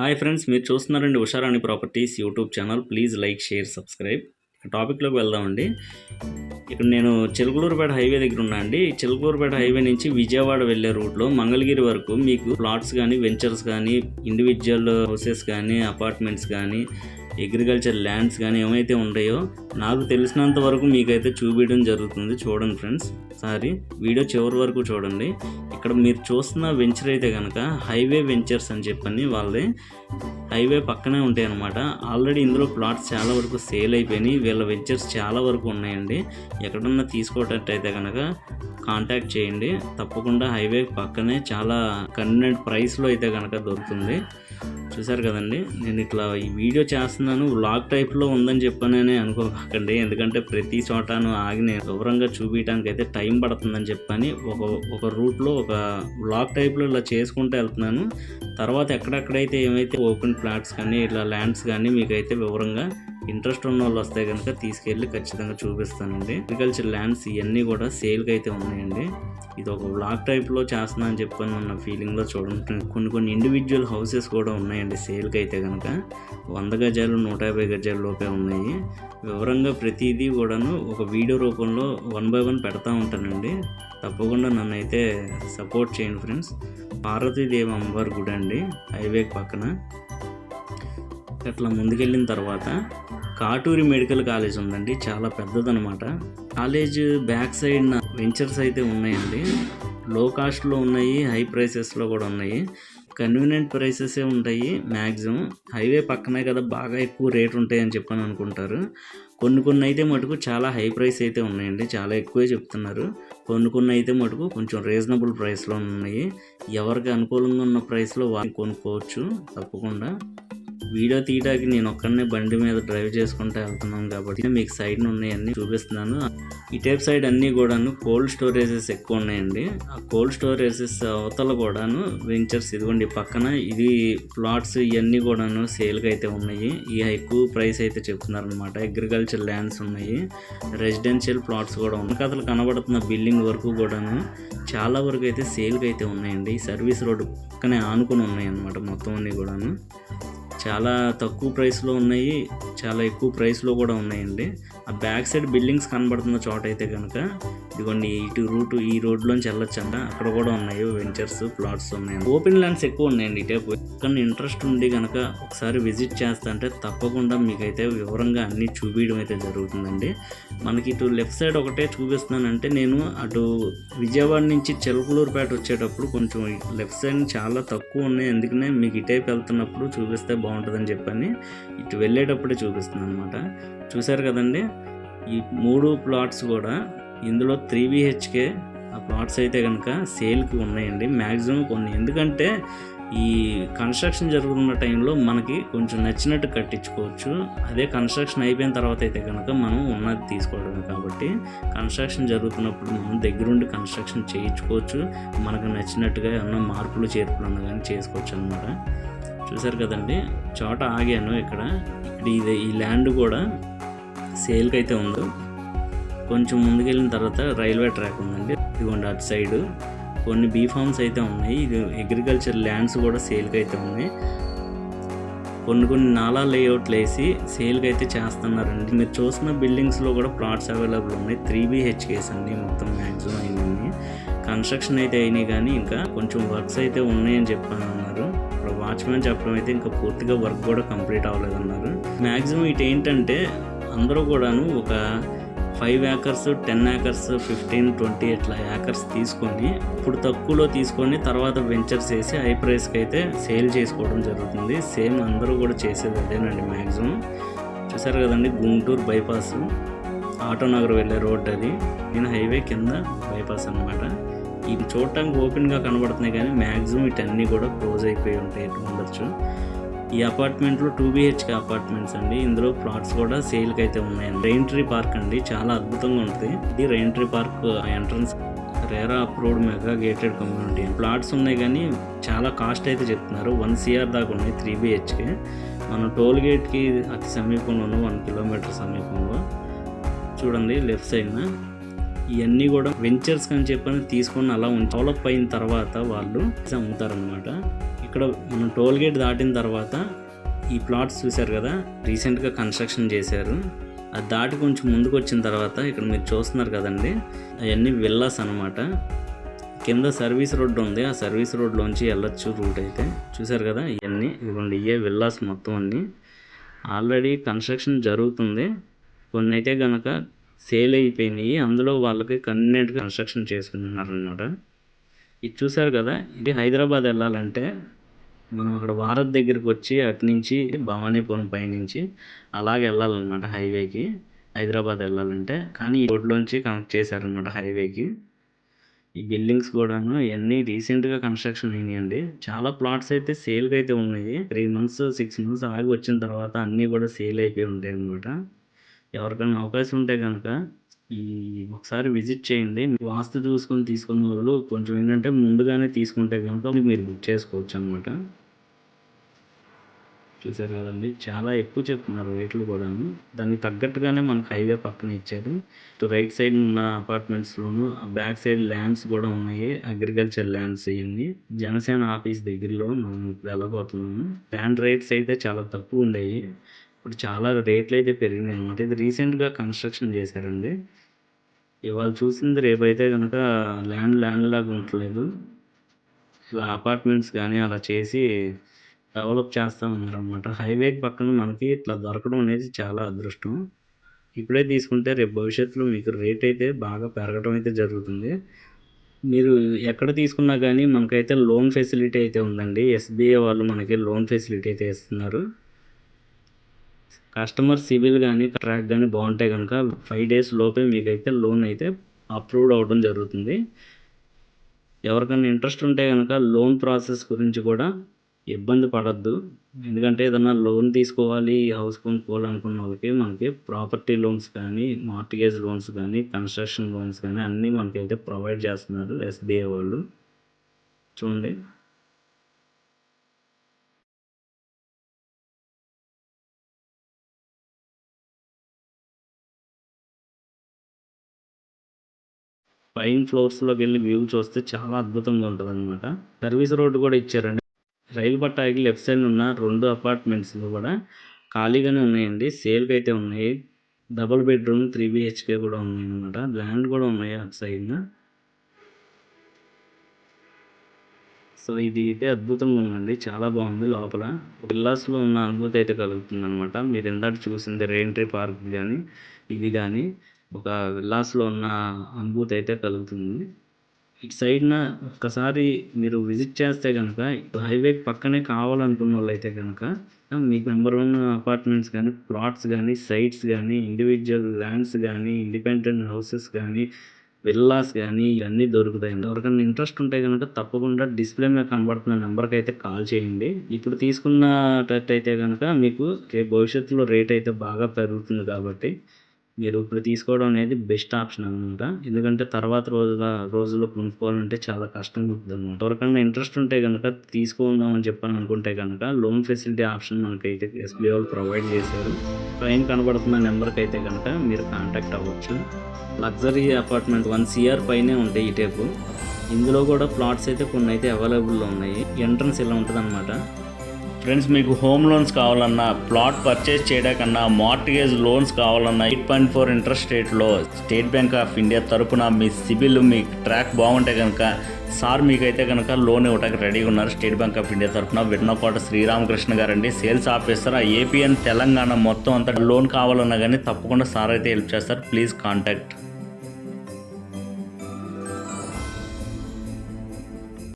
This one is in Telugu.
హాయ్ ఫ్రెండ్స్ మీరు చూస్తున్నారండి Usharani properties YouTube channel. Please like share subscribe. టాపిక్లోకి వెళ్దామండి. ఇక్కడ నేను చిలుకలూరుపేట హైవే దగ్గర ఉన్నా అండి. చిలుకలూరుపేట హైవే నుంచి విజయవాడ వెళ్ళే రూట్లో మంగళగిరి వరకు మీకు ప్లాట్స్ కానీ వెంచర్స్ కానీ ఇండివిజువల్ హౌసెస్ కానీ అపార్ట్మెంట్స్ కానీ అగ్రికల్చర్ ల్యాండ్స్ కానీ ఏమైతే ఉంటాయో నాకు తెలిసినంత వరకు మీకైతే చూపించడం జరుగుతుంది చూడండి ఫ్రెండ్స్. సారీ వీడియో చివరి వరకు చూడండి. ఇక్కడ మీరు చూస్తున్న వెంచర్ అయితే కనుక హైవే వెంచర్స్ అని చెప్పని వాళ్ళది హైవే పక్కనే ఉంటాయి అనమాట ఆల్రెడీ ఇందులో ప్లాట్స్ చాలా వరకు సేల్ అయిపోయినాయి. వీళ్ళ వెంచర్స్ చాలా వరకు ఉన్నాయండి. ఎక్కడన్నా తీసుకోవటట్టయితే కనుక కాంటాక్ట్ చేయండి. తప్పకుండా హైవే పక్కనే చాలా కన్వీనెంట్ ప్రైస్లో అయితే కనుక దొరుకుతుంది. చూసారు కదండి? నేను ఇట్లా ఈ వీడియో చేస్తున్నాను. వ్లాగ్ టైప్లో ఉందని చెప్పాననే అనుకోకండి. ఎందుకంటే ప్రతి చోటను ఆగి నేను వివరంగా చూపించడానికి అయితే టైం పడుతుందని చెప్పని ఒక ఒక రూట్లో ఒక వ్లాగ్ టైప్లో ఇలా చేసుకుంటూ వెళ్తున్నాను. తర్వాత ఎక్కడెక్కడైతే ఏమైతే ఓపెన్ ప్లాట్స్ కానీ ఇట్లా ల్యాండ్స్ కానీ మీకైతే వివరంగా ఇంట్రెస్ట్ ఉన్న వాళ్ళు వస్తే కనుక తీసుకెళ్ళి ఖచ్చితంగా చూపిస్తానండి. అగ్రికల్చర్ ల్యాండ్స్ ఇవన్నీ కూడా సేల్కి అయితే ఉన్నాయండి. ఇది ఒక బ్లాక్ టైప్లో చేస్తున్నా అని చెప్పని ఉన్న ఫీలింగ్లో చూడండి. కొన్ని కొన్ని ఇండివిజువల్ హౌసెస్ కూడా ఉన్నాయండి సేల్కి అయితే కనుక వంద గజాలు నూట యాభై గజాల లోపే ఉన్నాయి. వివరంగా ప్రతిదీ కూడాను ఒక వీడియో రూపంలో వన్ బై వన్ పెడతా ఉంటానండి. తప్పకుండా నన్ను అయితే సపోర్ట్ చేయండి ఫ్రెండ్స్. పార్వతీదేవి అమ్మవారి గుడి అండి హైవే పక్కన. అట్లా ముందుకెళ్ళిన తర్వాత కాటూరి మెడికల్ కాలేజ్ ఉందండి చాలా పెద్దదనమాట. కాలేజ్ బ్యాక్ సైడ్ వెంచర్స్ అయితే ఉన్నాయండి. లో కాస్ట్లో ఉన్నాయి హై ప్రైసెస్లో కూడా ఉన్నాయి. కన్వీనియంట్ ప్రైసెసే ఉంటాయి మ్యాక్సిమం హైవే పక్కనే కదా బాగా ఎక్కువ రేట్ ఉంటాయని చెప్పని అనుకుంటారు. కొన్ని కొన్ని అయితే మటుకు చాలా హై ప్రైస్ అయితే ఉన్నాయండి చాలా ఎక్కువే చెప్తున్నారు. కొన్ని కొన్ని అయితే మటుకు కొంచెం రీజనబుల్ ప్రైస్లో ఉన్నాయి. ఎవరికి అనుకూలంగా ఉన్న ప్రైస్లో వాళ్ళు కొనుక్కోవచ్చు తప్పకుండా. వీడియో తీయడానికి నేను ఒక్కడనే బండి మీద డ్రైవ్ చేసుకుంటూ వెళ్తున్నాను కాబట్టి మీకు సైడ్ ఉన్నాయన్నీ చూపిస్తున్నాను. ఈ టైప్ సైడ్ అన్నీ కూడాను కోల్డ్ స్టోరేజెస్ ఎక్కువ ఉన్నాయండి. ఆ కోల్డ్ స్టోరేజెస్ అవతల కూడాను వెంచర్స్ ఇదిగోండి పక్కన ఇది ప్లాట్స్ ఇవన్నీ కూడాను సేల్కి అయితే ఉన్నాయి. ఈ ఎక్కువ ప్రైస్ అయితే చెప్తున్నారు అనమాట అగ్రికల్చర్ ల్యాండ్స్ ఉన్నాయి. రెసిడెన్షియల్ ప్లాట్స్ కూడా ఉన్నాయి. కథలు కనబడుతున్న బిల్డింగ్ వరకు కూడాను చాలా వరకు అయితే సేల్కి అయితే ఉన్నాయండి. ఈ సర్వీస్ రోడ్డు పక్కనే ఆనుకుని ఉన్నాయి అన్నమాట మొత్తం అన్నీ కూడాను. చాలా తక్కువ ప్రైస్లో ఉన్నాయి చాలా ఎక్కువ ప్రైస్లో కూడా ఉన్నాయండి. ఆ బ్యాక్ సైడ్ బిల్డింగ్స్ కనబడుతున్న చోట అయితే కనుక ఇదిగోండి ఇటు రూట్ ఈ రోడ్లోంచి వెళ్ళొచ్చంట. అక్కడ కూడా ఉన్నాయి వెంచర్స్ ప్లాట్స్ ఉన్నాయి. ఓపెన్ ల్యాండ్స్ ఎక్కువ ఉన్నాయండి ఇటే కానీ ఇంట్రెస్ట్ ఉండి కనుక ఒకసారి విజిట్ చేస్తా అంటే తప్పకుండా మీకైతే వివరంగా అన్నీ చూపించడం అయితే జరుగుతుందండి. మనకి ఇటు లెఫ్ట్ సైడ్ ఒకటే చూపిస్తున్నానంటే నేను అటు విజయవాడ నుంచి చిలకలూరుపేట వచ్చేటప్పుడు కొంచెం లెఫ్ట్ సైడ్ చాలా తక్కువ ఉన్నాయి. అందుకనే మీకు ఇటైపు వెళ్తున్నప్పుడు చూపిస్తే బాగుంటుందని చెప్పని ఇటు వెళ్ళేటప్పుడే చూపిస్తుంది అనమాట చూశారు కదండి? ఈ మూడు ప్లాట్స్ కూడా ఇందులో త్రీ బిహెచ్కే ఆ ప్లాట్స్ అయితే కనుక సేల్కి ఉన్నాయండి. మ్యాక్సిమం కొన్ని. ఎందుకంటే ఈ కన్స్ట్రక్షన్ జరుగుతున్న టైంలో మనకి కొంచెం నచ్చినట్టు కట్టించుకోవచ్చు. అదే కన్స్ట్రక్షన్ అయిపోయిన తర్వాత అయితే కనుక మనం ఉన్నది తీసుకోవడమే కాబట్టి కన్స్ట్రక్షన్ జరుగుతున్నప్పుడు మనం దగ్గరుండి కన్స్ట్రక్షన్ చేయించుకోవచ్చు. మనకు నచ్చినట్టుగా ఏమన్నా మార్పులు చేర్పులు అన్న కానీ చేసుకోవచ్చు అనమాట చూసారు కదండి. చోట ఆగాను ఇక్కడ. ఇక్కడ ఇది ఈ ల్యాండ్ కూడా సేల్కి అయితే ఉంది. కొంచెం ముందుకెళ్ళిన తర్వాత రైల్వే ట్రాక్ ఉందండి. ఇదిగోండి అటు సైడ్. కొన్ని బీ ఫార్మ్స్ అయితే ఉన్నాయి. ఇది అగ్రికల్చర్ ల్యాండ్స్ కూడా సేల్కి అయితే ఉన్నాయి. కొన్ని కొన్ని నాలా లేఅవుట్లు వేసి సేల్కి అయితే చేస్తున్నారండి. మీరు చూసిన బిల్డింగ్స్లో కూడా ప్లాట్స్ అవైలబుల్ ఉన్నాయి. త్రీ బీహెచ్కేస్ అండి. మొత్తం మ్యాక్సిమం అయినాయి. కన్స్ట్రక్షన్ అయితే అయినాయి కానీ ఇంకా కొంచెం వర్క్స్ అయితే ఉన్నాయని చెప్పాను. మార్చుకుని వాచ్మెన్ చెప్పడం అయితే ఇంకా పూర్తిగా వర్క్ కూడా కంప్లీట్ అవ్వలేదన్నారు. మ్యాక్సిమం ఇటు ఏంటంటే అందరూ కూడాను ఒక five acres ten acres fifteen twenty ఇట్లా ఏకర్స్ తీసుకొని ఇప్పుడు తక్కువలో తీసుకొని తర్వాత వెంచర్స్ వేసి హై ప్రైస్కి అయితే సేల్ చేసుకోవడం జరుగుతుంది. సేమ్ అందరూ కూడా చేసేది అదేనండి మ్యాక్సిమం చూసారు కదండి గుంటూరు బైపాస్. ఆటోనగర్ వెళ్ళే రోడ్ అది. నేను హైవే కింద బైపాస్ అనమాట ఇవి చూడటానికి ఓపెన్గా కనబడుతున్నాయి కానీ మ్యాక్సిమం ఇటన్నీ కూడా క్లోజ్ అయిపోయి ఉంటాయి ఉండొచ్చు. ఈ అపార్ట్మెంట్లో టూ బిహెచ్కే అపార్ట్మెంట్స్ అండి. ఇందులో ప్లాట్స్ కూడా సేల్కి అయితే ఉన్నాయండి రెయింట్రీ పార్క్ అండి. చాలా అద్భుతంగా ఉంటుంది ఇది Raintree Park entrance RERA approved mega gated community. Plots ఉన్నాయి కానీ చాలా కాస్ట్ అయితే చెప్తున్నారు. వన్ సిఆర్ దాకా ఉన్నాయి త్రీ బిహెచ్కే. మనం టోల్ గేట్కి అతి సమీపంలోనూ వన్ కిలోమీటర్ సమీపంలో చూడండి లెఫ్ట్ సైడ్న ఇవన్నీ కూడా వెంచర్స్ అని చెప్పని తీసుకొని అలా డెవలప్ అయిన తర్వాత వాళ్ళు అమ్ముతారనమాట ఇక్కడ మనం టోల్ గేట్ దాటిన తర్వాత ఈ ప్లాట్స్ చూశారు కదా రీసెంట్గా కన్స్ట్రక్షన్ చేశారు. అది దాటి కొంచెం ముందుకు వచ్చిన తర్వాత ఇక్కడ మీరు చూస్తున్నారు కదండి అవన్నీ విల్లాస్ అనమాట కింద సర్వీస్ రోడ్డు ఉంది ఆ సర్వీస్ రోడ్లోంచి వెళ్ళొచ్చు రూట్ అయితే. చూశారు కదా ఇవన్నీ ఇదిగోండి ఇవే విల్లాస్ మొత్తం అన్నీ. ఆల్రెడీ కన్స్ట్రక్షన్ జరుగుతుంది. కొన్ని అయితే కనుక సేల్ అయిపోయినాయి. అందులో వాళ్ళకి కన్వీనియంట్గా కన్స్ట్రక్షన్ చేసుకున్నారు అనమాట ఇది చూసారు కదా? ఇది హైదరాబాద్ వెళ్ళాలంటే మనం అక్కడ భారత్ దగ్గరికి వచ్చి అటు నుంచి భవానీపురం పైనుంచి అలాగే వెళ్ళాలన్నమాట హైవేకి. హైదరాబాద్ వెళ్ళాలంటే. కానీ ఈ రోడ్లోంచి కనెక్ట్ చేశారనమాట హైవేకి. ఈ బిల్డింగ్స్ కూడాను ఇవన్నీ రీసెంట్గా కన్స్ట్రక్షన్ అయినాయండి. చాలా ప్లాట్స్ అయితే సేల్కి అయితే ఉన్నాయి. త్రీ మంత్స్ సిక్స్ మంత్స్ ఆగి వచ్చిన తర్వాత అన్నీ కూడా సేల్ అయిపోయి ఉంటాయి అనమాట ఎవరికైనా అవకాశం ఉంటే కనుక ఈ ఒకసారి విజిట్ చేయండి. వాస్తు చూసుకొని తీసుకున్న వాళ్ళు కొంచెం ఏంటంటే ముందుగానే తీసుకుంటే కనుక మీరు బుక్ చేసుకోవచ్చు అనమాట చూసారు కదండి? చాలా ఎక్కువ చెప్తున్నారు రేట్లు కూడా దానికి తగ్గట్టుగానే మనకు హైవే పక్కన ఇచ్చారు. ఇటు రైట్ సైడ్ ఉన్న అపార్ట్మెంట్స్లోను బ్యాక్ సైడ్ ల్యాండ్స్ కూడా ఉన్నాయి. అగ్రికల్చర్ ల్యాండ్స్ ఇవన్నీ. జనసేన ఆఫీస్ దగ్గరలో మనం వెళ్ళబోతున్నాము. ల్యాండ్ రేట్స్ అయితే చాలా తక్కువ ఉండేవి. ఇప్పుడు చాలా రేట్లు అయితే పెరిగినాయి. అనమాట ఇది రీసెంట్గా కన్స్ట్రక్షన్ చేశారండి. ఇవాళ చూసింది రేపైతే కనుక ల్యాండ్ ల్యాండ్ లాగా ఉండట్లేదు. ఇలా అపార్ట్మెంట్స్ కానీ అలా చేసి డెవలప్ చేస్తూ ఉన్నారనమాట హైవే పక్కన మనకి ఇట్లా దొరకడం అనేది చాలా అదృష్టం. ఇప్పుడే తీసుకుంటే రేపు భవిష్యత్తులో మీకు రేట్ అయితే బాగా పెరగడం అయితే జరుగుతుంది. మీరు ఎక్కడ తీసుకున్నా కానీ మనకైతే లోన్ ఫెసిలిటీ అయితే ఉందండి. ఎస్బీఐ వాళ్ళు మనకి లోన్ ఫెసిలిటీ అయితే ఇస్తున్నారు. కస్టమర్ సిబిల్ కానీ ట్రాక్ కానీ బాగుంటే కనుక ఫైవ్ డేస్ లోపే మీకైతే లోన్ అయితే అప్రూవ్డ్ అవ్వడం జరుగుతుంది. ఎవరికైనా ఇంట్రెస్ట్ ఉంటే కనుక లోన్ ప్రాసెస్ గురించి కూడా ఇబ్బంది పడద్దు. ఎందుకంటే ఏదన్నా లోన్ తీసుకోవాలి హౌస్ కొనుక్కోవాలనుకున్న వాళ్ళకి మనకి ప్రాపర్టీ లోన్స్ కానీ మార్టిగేజ్ లోన్స్ కానీ కన్స్ట్రక్షన్ లోన్స్ కానీ అన్నీ మనకైతే ప్రొవైడ్ చేస్తున్నారు ఎస్బీఐ వాళ్ళు. చూడండి. పైన ఫ్లోర్స్లోకి వెళ్ళి వ్యూ చూస్తే చాలా అద్భుతంగా ఉంటుంది అనమాట సర్వీస్ రోడ్డు కూడా ఇచ్చారండి. రైలు పట్టాకి లెఫ్ట్ సైడ్ ఉన్న రెండు అపార్ట్మెంట్స్లో కూడా ఖాళీగానే ఉన్నాయండి. సేల్కి అయితే ఉన్నాయి. డబుల్ బెడ్రూమ్ త్రీ బిహెచ్కే కూడా ఉన్నాయి అనమాట ల్యాండ్ కూడా ఉన్నాయి అటు సైడ్ సో ఇది అయితే అద్భుతంగా ఉందండి. చాలా బాగుంది లోపల. విల్లాస్లో ఉన్న అనుభూతి అయితే కలుగుతుంది అనమాట మీరు ఇందాక చూసింది రెయిన్ట్రీ పార్క్ కానీ ఇది కానీ ఒక విల్లాస్లో ఉన్న అనుభూతి అయితే కలుగుతుంది. ఇటు సైడ్న ఒక్కసారి మీరు విజిట్ చేస్తే కనుక హైవే పక్కనే కావాలనుకున్న వాళ్ళు అయితే కనుక మీకు నెంబర్ వన్ అపార్ట్మెంట్స్ కానీ ప్లాట్స్ కానీ సైట్స్ కానీ ఇండివిజువల్ ల్యాండ్స్ కానీ ఇండిపెండెంట్ హౌసెస్ కానీ విల్లాస్ కానీ ఇవన్నీ దొరుకుతాయి. ఎవరికైనా ఇంట్రెస్ట్ ఉంటే కనుక తప్పకుండా డిస్ప్లే మీద కనబడుతున్న నెంబర్కి అయితే కాల్ చేయండి. ఇప్పుడు తీసుకున్నట్టయితే కనుక మీకు భవిష్యత్తులో రేట్ అయితే బాగా పెరుగుతుంది కాబట్టి మీరు ఇప్పుడు తీసుకోవడం అనేది బెస్ట్ ఆప్షన్ అనమాట ఎందుకంటే తర్వాత రోజుల రోజుల్లో కొనుక్కోవాలంటే చాలా కష్టం అవుతుంది అనమాట ఎవరికైనా ఇంట్రెస్ట్ ఉంటే కనుక తీసుకుందాం అని చెప్పని అనుకుంటే కనుక లోన్ ఫెసిలిటీ ఆప్షన్ మనకైతే ఎస్బీఐ వాళ్ళు ప్రొవైడ్ చేశారు. పైన కనబడుతున్న నెంబర్కి అయితే కనుక మీరు కాంటాక్ట్ అవ్వచ్చు. లగ్జరీ అపార్ట్మెంట్ వన్ సిఆర్ పైనే ఉంటాయి ఈ టైపు. ఇందులో కూడా ప్లాట్స్ అయితే కొన్ని అయితే అవైలబుల్లో ఉన్నాయి. ఎంట్రన్స్ ఇలా ఉంటుంది అనమాట ఫ్రెండ్స్ మీకు హోమ్ లోన్స్ కావాలన్నా ప్లాట్ పర్చేస్ చేయడాకన్నా మార్టిగేజ్ లోన్స్ కావాలన్నా ఎయిట్ పాయింట్ ఫోర్ ఇంట్రెస్ట్ రేట్లో స్టేట్ బ్యాంక్ ఆఫ్ ఇండియా తరపున మీ సిబిల్ మీ ట్రాక్ బాగుంటే కనుక సార్ మీకైతే కనుక లోన్ ఇవ్వడానికి రెడీగా ఉన్నారు. స్టేట్ బ్యాంక్ ఆఫ్ ఇండియా తరఫున విన్నకోట శ్రీరామకృష్ణ గారండి. సేల్స్ ఆఫీసర్ ఆ ఏపీఎన్ తెలంగాణ మొత్తం అంతా లోన్ కావాలన్నా కానీ తప్పకుండా సార్ అయితే హెల్ప్ చేస్తారు. Please contact